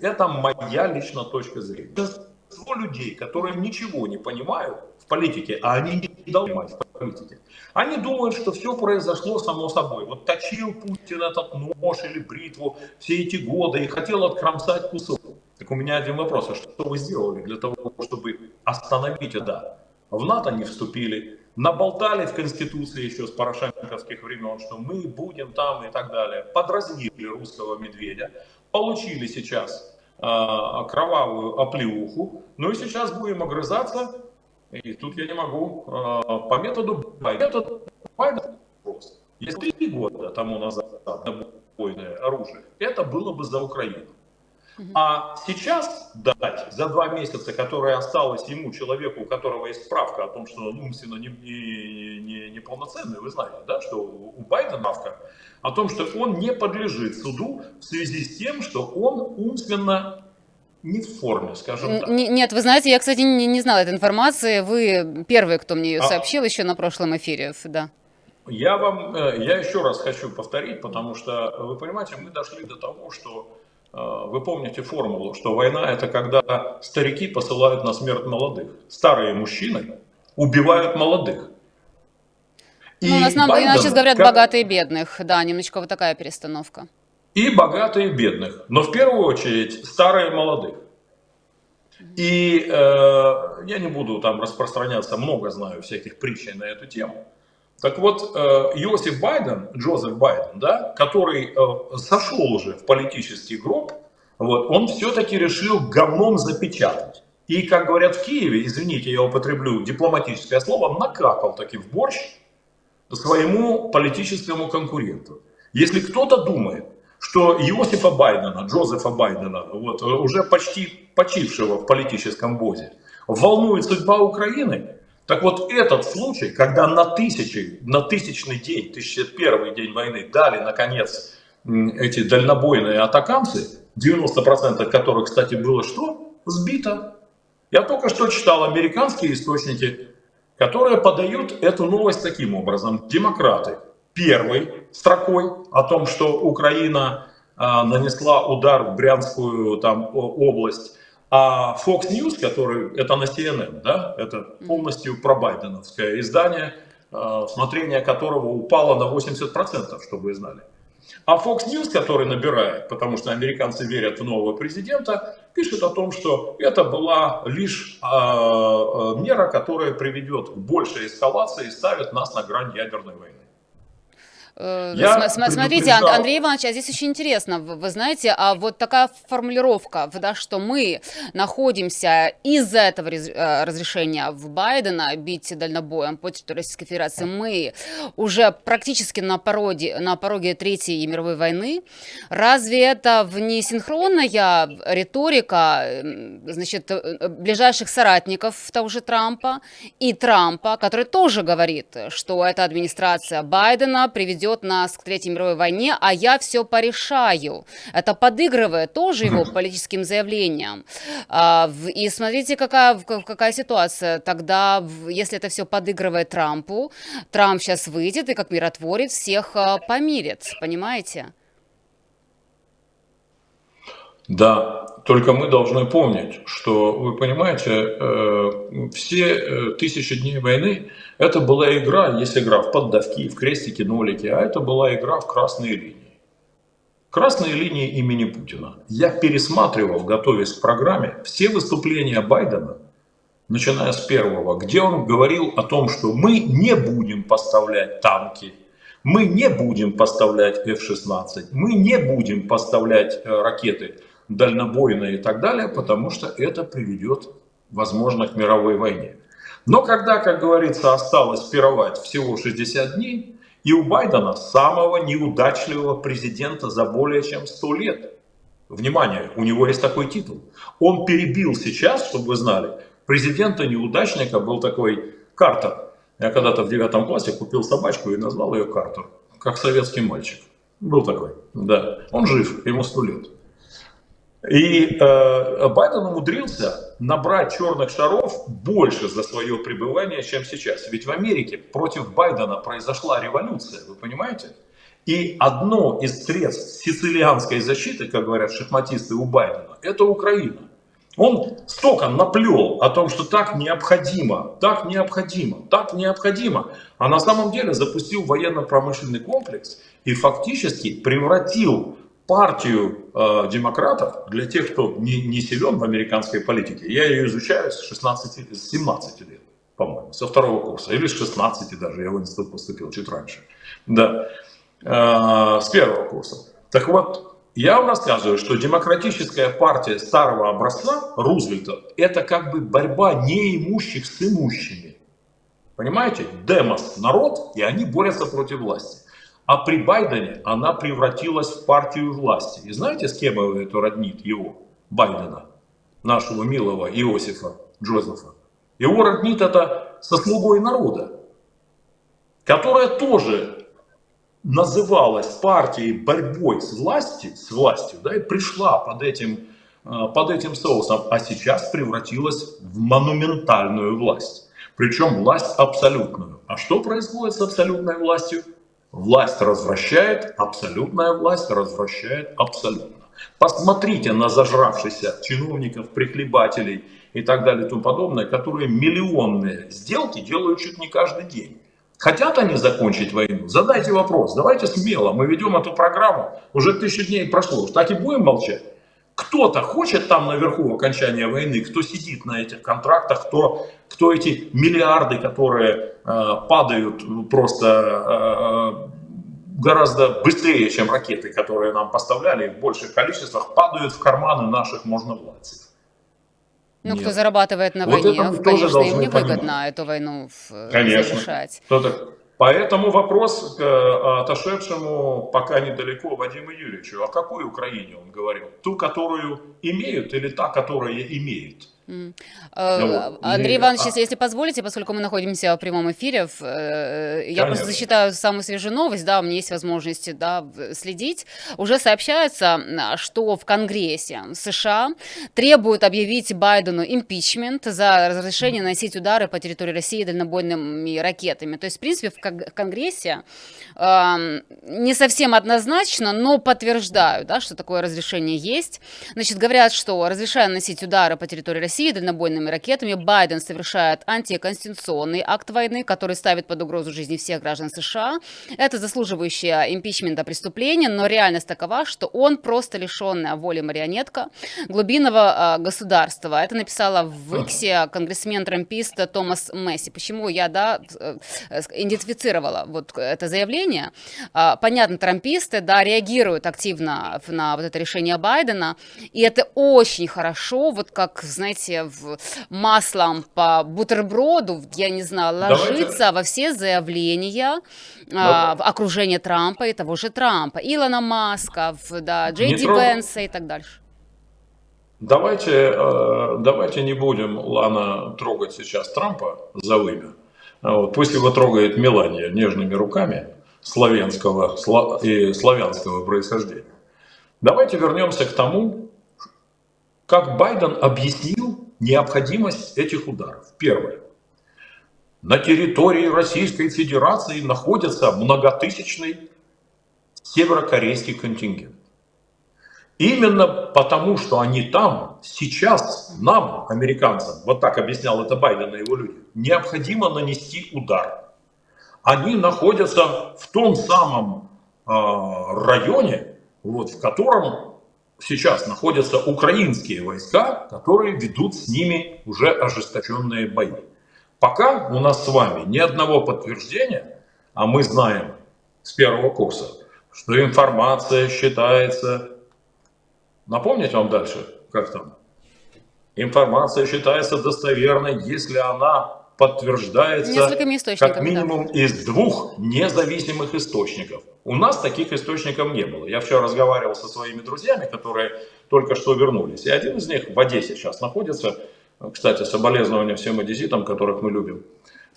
Это моя личная точка зрения. Большинство людей, которые ничего не понимают в политике, а они не понимать в политике, они думают, что все произошло само собой. Вот точил Путин этот нож или бритву все эти годы и хотел откромсать кусок. Так у меня один вопрос, а что вы сделали для того, чтобы остановить это? В НАТО не вступили, наболтали в Конституции еще с порошенковских времен, что мы будем там и так далее. Подразнили русского медведя, получили сейчас э, кровавую оплеуху, ну и сейчас будем огрызаться. И тут я не могу э, по методу Байдена. Байден просто. Если три года тому назад бойное оружие, это было бы за Украину. А сейчас дать за два месяца, которые осталось ему, человеку, у которого есть справка о том, что он умственно неполноценный, не, не, не полноценный, вы знаете, да, что у Байдена справка о том, что он не подлежит суду в связи с тем, что он умственно не в форме, скажем так. Нет, вы знаете, я, кстати, не, не знала этой информации. Вы первый, кто мне ее а... сообщил еще на прошлом эфире, да. Я вам, э, я еще раз хочу повторить, потому что, вы понимаете, мы дошли до того, что а, вы помните формулу, что война это когда старики посылают на смерть молодых. Старые мужчины убивают молодых. И ну, нас нам, Байден, иначе говорят как... богатые и бедных. Да, немножко вот такая перестановка. И богатые и бедных. Но в первую очередь старые и молодых. И э, я не буду там распространяться, много знаю всяких притчей на эту тему. Так вот, э, Иосиф Байден, Джозеф Байден, да, который э, сошел уже в политический гроб, вот, он все-таки решил говном запечатать. И, как говорят в Киеве, извините, я употреблю дипломатическое слово, накакал таки в борщ своему политическому конкуренту. Если кто-то думает, что Иосифа Байдена, Джозефа Байдена, вот, уже почти почившего в политическом бозе, волнует судьба Украины, так вот этот случай, когда на тысячи, на тысячный день, 1001 день войны дали наконец эти дальнобойные атакамсы, 90% которых, кстати, было что? Сбито. Я только что читал американские источники, которые подают эту новость таким образом. Демократы первой строкой о том, что Украина а, нанесла удар в Брянскую там, область, а Fox News, который, это на CNN, да, это полностью пробайденовское издание, э, смотрение которого упало на 80%, чтобы вы знали. А Fox News, который набирает, потому что американцы верят в нового президента, пишет о том, что это была лишь э, мера, которая приведет к большей эскалации и ставит нас на грань ядерной войны. Э, Я Смотрите, Андрей Иванович, а здесь очень интересно, вы знаете, а вот такая формулировка, да, что мы находимся из-за этого э, разрешения в Байдена бить дальнобоем по территории Российской Федерации, мы уже практически на пороге, на пороге Третьей мировой войны. Разве это внесинхронная риторика, значит, э, ближайших соратников того же Трампа и Трампа, который тоже говорит, что эта администрация Байдена приведет ведет нас к Третьей мировой войне, а я все порешаю. Это подыгрывает тоже его политическим заявлениям. А, и смотрите, какая, какая ситуация. Тогда, если это все подыгрывает Трампу, Трамп сейчас выйдет и как миротворец всех а, помирит, понимаете? Да, только мы должны помнить, что, вы понимаете, э, все э, тысячи дней войны это была игра, есть игра в поддавки, в крестики, нолики, а это была игра в красные линии. Красные линии имени Путина. Я пересматривал, готовясь к программе, все выступления Байдена, начиная с первого, где он говорил о том, что мы не будем поставлять танки, мы не будем поставлять F-16, мы не будем поставлять э, ракеты дальнобойные и так далее, потому что это приведет, возможно, к мировой войне. Но когда, как говорится, осталось пировать всего 60 дней, и у Байдена самого неудачливого президента за более чем 100 лет. Внимание, у него есть такой титул. Он перебил сейчас, чтобы вы знали, президента-неудачника был такой Картер. Я когда-то в девятом классе купил собачку и назвал ее Картер, как советский мальчик. Был такой, да. Он жив, ему 100 лет. И э, Байден умудрился набрать черных шаров больше за свое пребывание, чем сейчас. Ведь в Америке против Байдена произошла революция, вы понимаете? И одно из средств сицилианской защиты, как говорят шахматисты у Байдена, это Украина. Он столько наплел о том, что так необходимо, так необходимо, так необходимо. А на самом деле запустил военно-промышленный комплекс и фактически превратил партию э, демократов, для тех, кто не, не силен в американской политике, я ее изучаю с 16, с 17 лет, по-моему, со второго курса, или с 16 даже, я в институт поступил чуть раньше, да, э, с первого курса. Так вот, я вам рассказываю, что демократическая партия старого образца Рузвельта – это как бы борьба неимущих с имущими. Понимаете? Демос – народ, и они борются против власти. А при Байдене она превратилась в партию власти. И знаете, с кем это роднит его, Байдена, нашего милого Иосифа Джозефа? Его роднит это со слугой народа, которая тоже называлась партией борьбой с властью, с властью да, и пришла под этим, э, под этим соусом, а сейчас превратилась в монументальную власть. Причем власть абсолютную. А что происходит с абсолютной властью? Власть развращает, абсолютная власть развращает абсолютно. Посмотрите на зажравшихся чиновников, прихлебателей и так далее и тому подобное, которые миллионные сделки делают чуть не каждый день. Хотят они закончить войну? Задайте вопрос. Давайте смело. Мы ведем эту программу. Уже тысячу дней прошло. Так и будем молчать? Кто-то хочет там наверху окончания войны, кто сидит на этих контрактах, кто, кто эти миллиарды, которые э, падают просто э, гораздо быстрее, чем ракеты, которые нам поставляли в больших количествах, падают в карманы наших можновладцев. Ну, Нет. кто зарабатывает на вот войне, конечно, им невыгодно эту войну конечно. завершать. Кто-то Поэтому вопрос к э, отошедшему пока недалеко Вадиму Юрьевичу. О какой Украине он говорил? Ту, которую имеют или та, которая имеет? Mm. Ну, Андрей Иванович, а... если позволите, поскольку мы находимся в прямом эфире, э, я просто зачитаю самую свежую новость, да, у меня есть возможность да, следить. Уже сообщается, что в Конгрессе США требуют объявить Байдену импичмент за разрешение носить удары по территории России дальнобойными ракетами. То есть, в принципе, в Конгрессе э, не совсем однозначно, но подтверждают, да, что такое разрешение есть. Значит, говорят, что разрешая носить удары по территории России, России дальнобойными ракетами, Байден совершает антиконституционный акт войны, который ставит под угрозу жизни всех граждан США. Это заслуживающее импичмента преступление, но реальность такова, что он просто лишенная воли марионетка глубинного э, государства. Это написала в Иксе конгрессмен-трампист Томас Месси. Почему я, да, э, идентифицировала вот это заявление? А, понятно, трамписты, да, реагируют активно на вот это решение Байдена, и это очень хорошо, вот как, знаете, знаете, в маслом по бутерброду, я не знаю, ложится Давайте. во все заявления а, в окружение Трампа и того же Трампа, Илона Маска, в, да, Джей Ди Венса и так дальше. Давайте, э, давайте не будем, Лана, трогать сейчас Трампа за вымя. А вот, пусть его трогает Мелания нежными руками славянского и славянского происхождения. Давайте вернемся к тому, как Байден объяснил необходимость этих ударов. Первое. На территории Российской Федерации находится многотысячный северокорейский контингент. Именно потому, что они там, сейчас нам, американцам, вот так объяснял это Байден и его люди, необходимо нанести удар. Они находятся в том самом э, районе, вот, в котором сейчас находятся украинские войска, которые ведут с ними уже ожесточенные бои. Пока у нас с вами ни одного подтверждения, а мы знаем с первого курса, что информация считается... Напомнить вам дальше, как там? Информация считается достоверной, если она подтверждается как минимум да. из двух независимых источников. У нас таких источников не было. Я вчера разговаривал со своими друзьями, которые только что вернулись. И один из них в Одессе сейчас находится. Кстати, соболезнования всем одесситам, которых мы любим.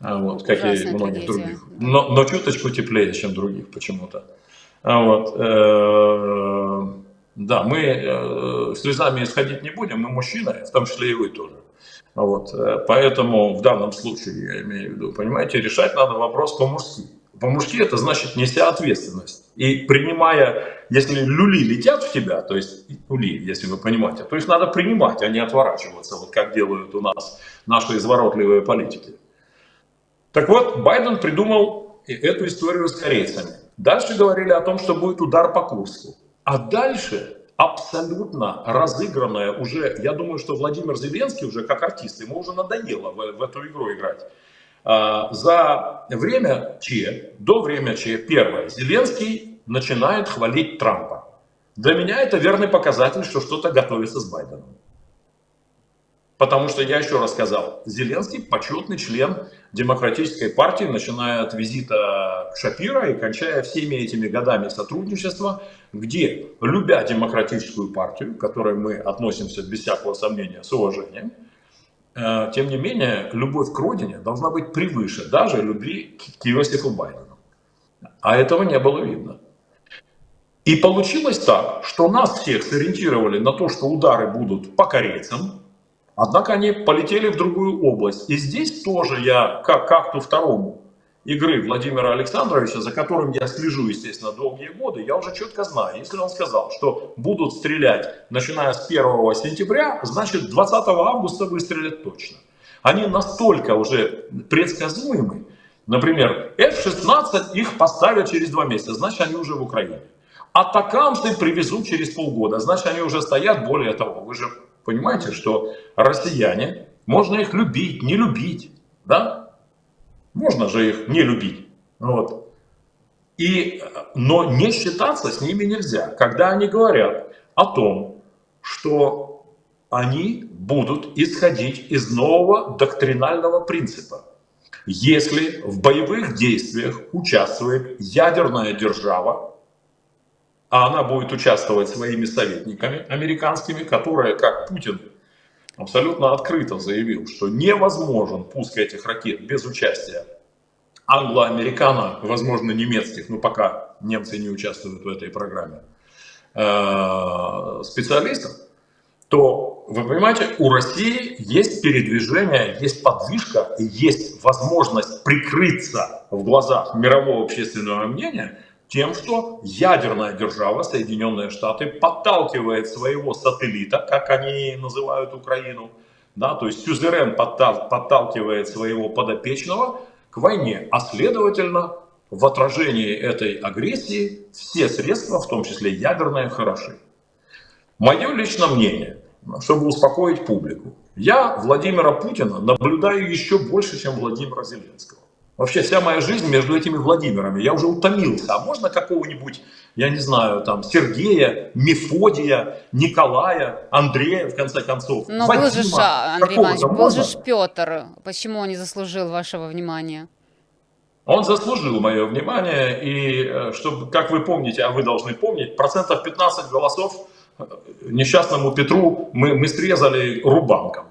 А, вот, как и многих других. Но, но чуточку теплее, чем других почему-то. А, вот, э, да, мы э, слезами исходить не будем, мы мужчины, в том числе и вы тоже. Вот, э, поэтому в данном случае, я имею в виду, понимаете, решать надо вопрос по-мужски. По-мужски это значит неся ответственность. И принимая, если люли летят в тебя, то есть люли, если вы понимаете, то есть надо принимать, а не отворачиваться, вот как делают у нас наши изворотливые политики. Так вот, Байден придумал эту историю с корейцами. Дальше говорили о том, что будет удар по Курску. А дальше абсолютно разыгранная уже, я думаю, что Владимир Зеленский уже как артист, ему уже надоело в, в эту игру играть. А, за время Че, до время Че, первое, Зеленский начинает хвалить Трампа. Для меня это верный показатель, что что-то готовится с Байденом. Потому что, я еще раз сказал, Зеленский почетный член демократической партии, начиная от визита Шапира и кончая всеми этими годами сотрудничества, где, любя демократическую партию, к которой мы относимся без всякого сомнения с уважением, э, тем не менее, любовь к родине должна быть превыше даже любви к Иосифу Байдену. А этого не было видно. И получилось так, что нас всех сориентировали на то, что удары будут по корейцам, Однако они полетели в другую область. И здесь тоже я, как, как ту второму игры Владимира Александровича, за которым я слежу, естественно, долгие годы, я уже четко знаю. Если он сказал, что будут стрелять начиная с 1 сентября, значит 20 августа выстрелят точно. Они настолько уже предсказуемы. Например, F-16 их поставят через два месяца, значит они уже в Украине. Атакамсы привезут через полгода, значит они уже стоят, более того, вы же Понимаете, что россияне, можно их любить, не любить, да? Можно же их не любить. Вот. И, но не считаться с ними нельзя, когда они говорят о том, что они будут исходить из нового доктринального принципа. Если в боевых действиях участвует ядерная держава, а она будет участвовать своими советниками американскими, которые, как Путин, абсолютно открыто заявил, что невозможен пуск этих ракет без участия англо-американо, возможно, немецких, но пока немцы не участвуют в этой программе, э, специалистов, то, вы понимаете, у России есть передвижение, есть подвижка есть возможность прикрыться в глазах мирового общественного мнения – тем, что ядерная держава, Соединенные Штаты, подталкивает своего сателлита, как они называют Украину, да, то есть сюзерен подталкивает своего подопечного к войне, а следовательно, в отражении этой агрессии все средства, в том числе ядерные, хороши. Мое личное мнение, чтобы успокоить публику, я Владимира Путина наблюдаю еще больше, чем Владимира Зеленского. Вообще вся моя жизнь между этими Владимирами. Я уже утомился. А можно какого-нибудь, я не знаю, там, Сергея, Мефодия, Николая, Андрея, в конце концов? Но Вадима, был же, Андрей Иванович, был же Петр. Почему он не заслужил вашего внимания? Он заслужил мое внимание, и э, чтобы, как вы помните, а вы должны помнить, процентов 15 голосов э, несчастному Петру мы, мы срезали рубанком.